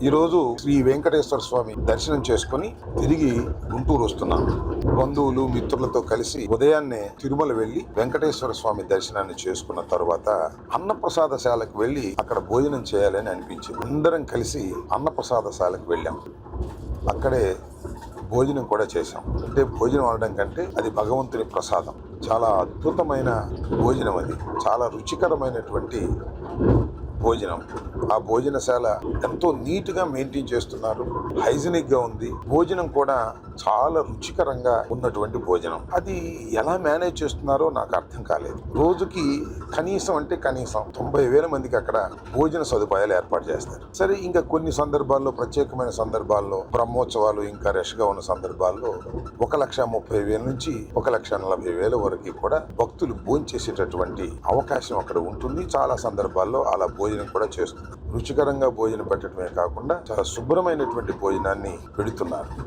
ఈ రోజు శ్రీ వెంకటేశ్వర స్వామి దర్శనం చేసుకుని తిరిగి గుంటూరు వస్తున్నాం. బంధువులు మిత్రులతో కలిసి ఉదయాన్నే తిరుమల వెళ్ళి వెంకటేశ్వర స్వామి దర్శనాన్ని చేసుకున్న తర్వాత అన్నప్రసాదశాలకు వెళ్ళి అక్కడ భోజనం చేయాలని అనిపించింది. అందరం కలిసి అన్నప్రసాదశాలకు వెళ్ళాం. అక్కడే భోజనం కూడా చేశాం. అంటే భోజనం అనడం కంటే అది భగవంతుని ప్రసాదం. చాలా అద్భుతమైన భోజనం అది. చాలా రుచికరమైనటువంటి భోజనం. ఆ భోజనశాల ఎంతో నీట్గా మెయింటైన్ చేస్తున్నారు. హైజీనిక్గా ఉంది. భోజనం కూడా చాలా రుచికరంగా ఉన్నటువంటి భోజనం. అది ఎలా మేనేజ్ చేస్తున్నారో నాకు అర్థం కాలేదు. రోజుకి కనీసం అంటే కనీసం తొంభై వేల మందికి అక్కడ భోజన సదుపాయాలు ఏర్పాటు చేస్తారు. సరే ఇంకా కొన్ని సందర్భాల్లో ప్రత్యేకమైన సందర్భాల్లో బ్రహ్మోత్సవాలు ఇంకా రష్గా ఉన్న సందర్భాల్లో ఒక లక్ష ముప్పై వేల నుంచి ఒక లక్ష నలభై వేల వరకు కూడా భక్తులు భోంచేసేటటువంటి అవకాశం అక్కడ ఉంటుంది. చాలా సందర్భాల్లో అలా భోజనం కూడా చేస్తుంది రుచికరంగా భోజనం పెట్టడమే కాకుండా చాలా శుభ్రమైనటువంటి భోజనాన్ని పెడుతున్నారు.